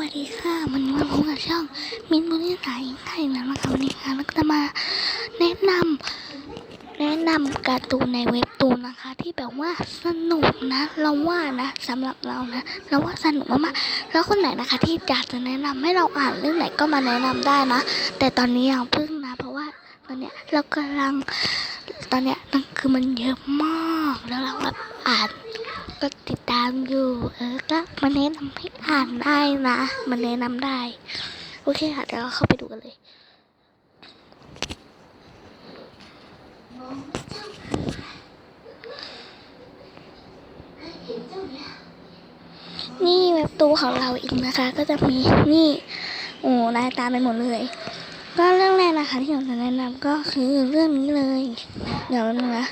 วัสดีค่ะวันนี้มาพบกับช่อง มินบุรีสายไทยนั้นนะคะวันนี้ค่ะเราก็จะมาแนะนำแนะนำการ์ตูนในเว็บตูนนะคะ ที่แบบว่าสนุกนะ เราว่านะสำหรับเรานะ เราว่าสนุกมากๆแล้วคนไหนนะคะ ที่อยากจะแนะนำให้เราอ่านเรื่องไหนก็มาแนะนำได้นะ แต่ตอนนี้ยังเพิ่งนะ เพราะว่าตอนเนี้ยเรากำลังตอนเนี้ยนั่นคือมันเยอะมากแล้วเราแบบอ่าน็ติดตามอยู่ เออก็มาแนะนำให้อ่านได้นะมันแนะนำได้ โอเคค่ะเดี๋ยวเราเข้าไปดูกันเลยนี่เว็บตูของเราอีกนะคะ ก็จะมีนี่โอ้ลายตาไปหมดเลย ก็เรื่องแรกนะคะที่ผมจะแนะนำก็คือเรื่องนี้เลย เดี๋ยวนึงนะ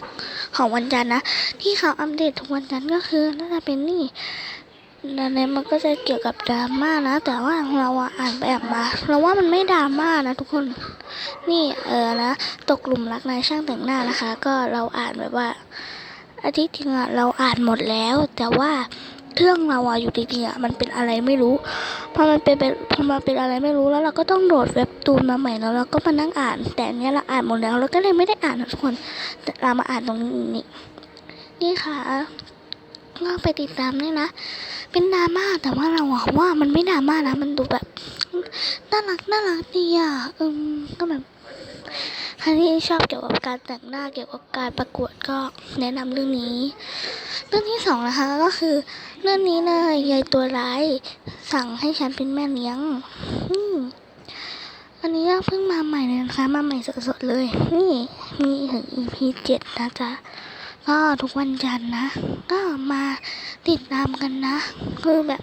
ของวันจันทร์นะ ที่เขาอัปเดตทุกวันจันทร์ก็คือน่าจะเป็นนี่ดังนั้นมันก็จะเกี่ยวกับดราม่านะ แต่ว่าเราอ่านไปอ่านมาเราว่ามันไม่ดราม่านะทุกคน นี่เออนะ ตกหลุมรักนายช่างแต่งหน้านะคะ ก็เราอ่านแบบว่า อาทิตย์จริงอะเราอ่านหมดแล้ว แต่ว่าเครื่องเราอะอยู่ดีๆอะมันเป็นอะไรไม่รู้ พอมันเป็นเป็นพอมันเป็นอะไรไม่รู้แล้วเราก็ต้องโหลดเว็บตูนมาใหม่แล้วเราก็มานั่งอ่าน แต่เนี้ยเราอ่านหมดแล้วเราก็เลยไม่ได้อ่านทุกคนแต่เรามาอ่านตรงนี้นี่ค่ะก็ไปติดตามด้วยนะ เป็นดราม่าแต่ว่าเราอะว่ามันไม่ดราม่านะ มันดูแบบน่ารักน่ารักดีอะอืมก็แบบ ใครที่ชอบเกี่ยวกับการแต่งหน้าเกี่ยวกับการประกวดก็แนะนำเรื่องนี้ เรื่องที่สองนะคะก็คือเรื่องนี้เลยยายตัวร้ายสั่งให้ฉันเป็นแม่เลี้ยงอันนี้ก็เพิ่งมาใหม่เลยนะคะมาใหม่สดๆเลย นี่มีถึง EP เจ็ดนะจ๊ะก็ทุกวันจันทร์นะ ก็มาติดตามกันนะ คือแบบ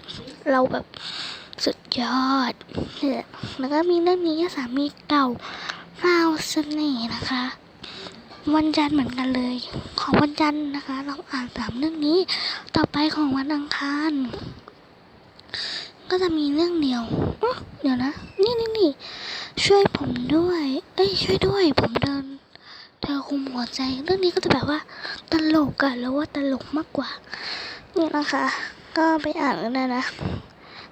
เราแบบสุดยอด แล้วก็มีเรื่องนี้สามีเก่า เสน่ห์นะคะ วันจันทร์เหมือนกันเลย ของวันจันทร์นะคะ เราอ่านตามเรื่องนี้ ต่อไปของวันอังคาร ก็จะมีเรื่องเดียวเดี๋ยวนะ นี่นี่นี่ช่วยผมด้วย เอ้ยช่วยด้วย ผมเดิน เธอคุมหัวใจ เรื่องนี้ก็จะแบบว่าตลกอะแล้วว่าตลกมากกว่า นี่นะคะ ก็ไปอ่านกันได้นะ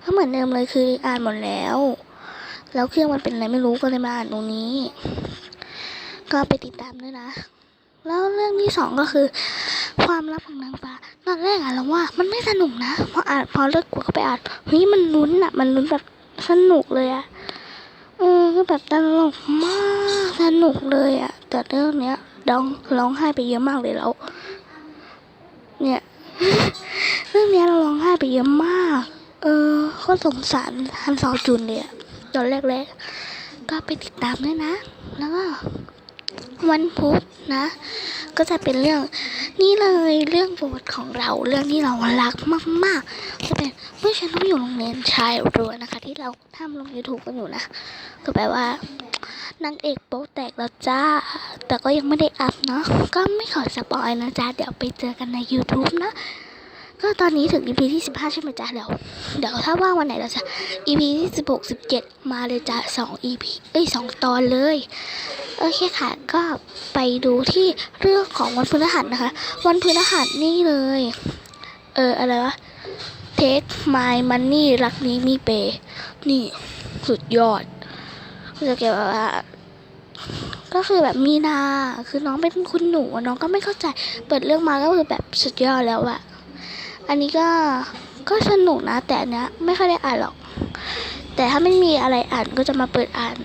ก็เหมือนเดิมเลยคืออ่านหมดแล้ว แล้วเครื่องมันเป็นอะไรไม่รู้ก็เลยมาอ่านตรงนี้ ก็ไปติดตามด้วยนะ แล้วเรื่องที่สองก็คือ ความลับของนางฟ้า ตอนแรกอะเราว่า มันไม่สนุกนะพออ่านพอเลิกกลัวก็ไปอ่านเฮ้ยมันลุ้นอะมันลุ้นแบบสนุกเลยอะเออก็แบบตลกมากสนุกเลยอะแต่เรื่องเนี้ยร้องร้องไห้ไปเยอะมากเลยแล้วเนี่ยเรื่องเนี้ยเราร้องไห้ไปเยอะมาก เออก็สงสารฮันซอจุนเลยอะตอนแรกๆก็ไปติดตามด้วยนะ แล้วก็ วันพุธนะ ก็จะเป็นเรื่องนี่เลยเรื่องโปรดของเราเรื่องที่เรารักมากๆจะเป็นเมื่อฉันต้องอยู่โรงเรียนชายรัวนะคะ ที่เราทำลงยูทูบกันอยู่นะก็แปลว่านางเอกโป๊แตกแล้วจ้า แต่ก็ยังไม่ได้อัพเนาะก็ไม่ขอสปอยนะจ้าเดี๋ยวไปเจอกันใน YouTube นะ ก็ตอนนี้ถึง EP ที่ 15 ใช่ไหมจ๊ะเดี๋ยวเดี๋ยวถ้าว่างวันไหนเราจะ EP ที่16 17 มาเลยจ้ะ2 EP เอ้ย2ตอนเลย โอเคค่ะ ก็ไปดูที่เรื่องของวันพฤหัสนะคะ วันพฤหัสนี่เลย เออ อะไรวะ Take my money รักนี้มีเปย์นี่สุดยอดจะเกี่ยวกับว่าก็คือแบบมีนา คือน้องเป็นคุณหนู น้องก็ไม่เข้าใจ เปิดเรื่องมาก็คือแบบสุดยอดแล้วอะ อันนี้ก็ก็สนุกนะ แต่อันเนี้ยไม่ค่อยได้อ่านหรอก แต่ถ้าไม่มีอะไรอ่านก็จะมาเปิดอ่าน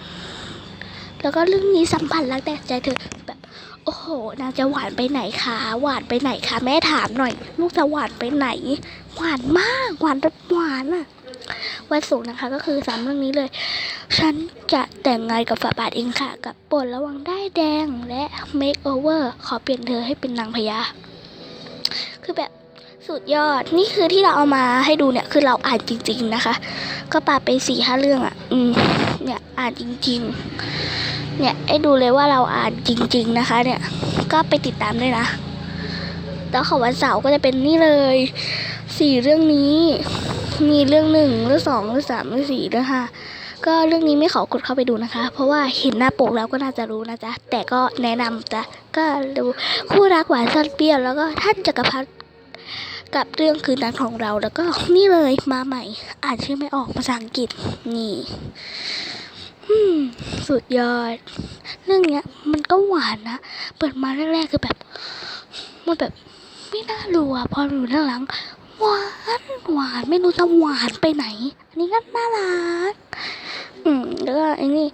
แล้วก็เรื่องนี้สัมผัสรักแต่ใจเธอแบบโอ้โหนางจะหวานไปไหนคะหวานไปไหนคะแม่ถามหน่อย ลูกจะหวานไปไหน หวานมากหวานแบบหวานอะวันศุกร์นะคะก็คือสามเรื่องนี้เลย ฉันจะแต่งงานกับฝาบาทเองค่ะ กับปรดระวังได้แดงและ make over ขอเปลี่ยนเธอให้เป็นนางพญาคือแบบ สุดยอดนี่คือที่เราเอามาให้ดูเนี่ยคือเราอ่านจริง ๆนะคะ ก็ปาไปสี่ห้าเรื่องอะ่ะ อืมเนี่ยอ่านจริง ๆ เนี่ยให้ดูเลยว่าเราอ่านจริง ๆนะคะ เนี่ยก็ไปติดตามด้วยนะแล้วของวันเสาร์ก็จะเป็นนี่เลยสี่เรื่องนี้ มีเรื่องหนึ่งเรื่องสองเรื่องสามเรื่องสี่เรื่องห้าก็เรื่องนี้ไม่ขอกดเข้าไปดูนะคะ เพราะว่าเห็นหน้าปกแล้วก็น่าจะรู้นะจ๊ะแต่ก็แนะนำจ้ะก็ดูคู่รักหวานซ่อนเปรี้ยวแล้วก็ท่านจักรพรรดิ กับเรื่องคืนนั้นของเราแล้วก็นี่เลยมาใหม่อ่านชื่อไม่ออกภาษาอังกฤษนี่สุดยอด เรื่องเนี้ย มันก็หวานนะ เปิดมาแรกๆคือแบบ มันแบบไม่น่ารู้อะพอดูด้านหลังหวานหวานไม่รู้จะหวานไปไหน อันนี้ก็น่ารัก อืมแล้วก็อ้นี่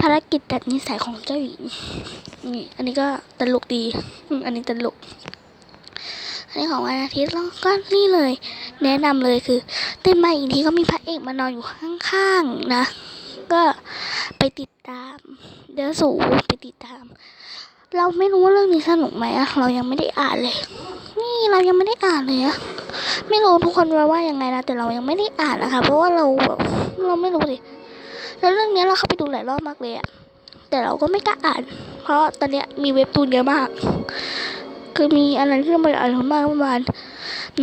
ภารกิจดัดนิสัยของเจ้าหญิงนี่อันนี้ก็ตลกดี อืมอันนี้ตลก อันนี้ของวันอาทิตย์แล้วก็นี่เลย แนะนำเลยคือเต้นมาอีกทีก็มีพระเอกมานอนอยู่ข้างๆนะ ก็ไปติดตาม เดี๋ยวสูไปติดตาม เราไม่รู้ว่าเรื่องนี้สนุกไหมอะเรายังไม่ได้อ่านเลย นี่เรายังไม่ได้อ่านเลยอะไม่รู้ทุกคนว่าว่ายังไงนะแต่เรายังไม่ได้อ่านนะคะ เพราะว่าเราแบบเราไม่รู้ดิแล้วเรื่องนี้เราเข้าไปดูหลายรอบมากเลยอะแต่เราก็ไม่กล้าอ่าน เพราะตอนเนี้ยมีเว็บตูนเยอะมาก คือมีอะไรที่เราไปอ่านมากประมาณ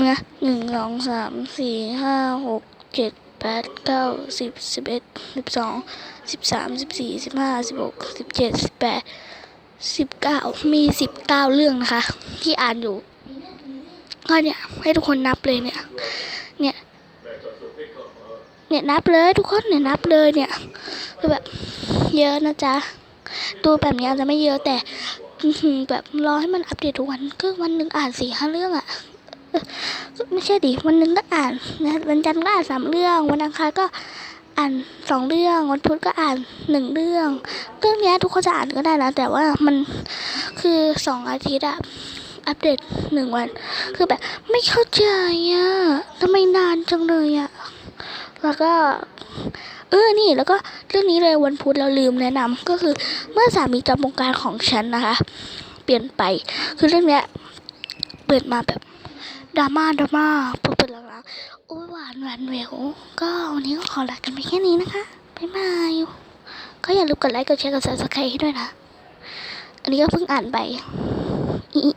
นะหนึ่งสองสามสี่ห้าหกเจ็ดแปดเก้าสิบสิบเอ็ดสิบสองสิบสามสิบสี่สิบห้าสิบหกสิบเจ็ดสิบแปดสิบเก้ามีสิบเก้าเรื่องนะคะ ที่อ่านอยู่ก็เนี่ยให้ทุกคนนับเลยเนี่ย เนี่ย เนี่ยนับเลยทุกคนเนี่ยนับเลยเนี่ยคือแบบเยอะนะจ๊ะดูแบบนี้อาจจะไม่เยอะแต่ แบบรอให้มันอัปเดตทุกวันก็วันหนึ่งอ่านสี่ห้าเรื่องอะไม่ใช่ดิวันหนึ่งก็อ่านนะวันจันทร์ก็อ่านสามเรื่อง วันอังคารก็อ่านสองเรื่อง วันพุธก็อ่านหนึ่งเรื่องเรื่องนี้ทุกคนจะอ่านก็ได้นะ แต่ว่ามันคือสองอาทิตย์อะอัปเดตหนึ่งวัน คือแบบไม่เข้าใจอะทำไมนานจังเลยอะแล้วก็ เออนี่แล้วก็เรื่องนี้เลยวันพุธเราลืมแนะนำก็คือเมื่อสามีจำวงการของฉันนะคะ เปลี่ยนไปคือเรื่องเนี้ยเปิดมาแบบดราม่าดราม่าพอเปิดหลังๆโอ้ยหวานหวานแหววก็วันนี้ก็ขอลากันไปแค่นี้นะคะบ๊ายบายก็อย่าลืมกดไลค์กดแชร์กด subscribe ให้ด้วยนะ อันนี้ก็เพิ่งอ่านไปอิอิ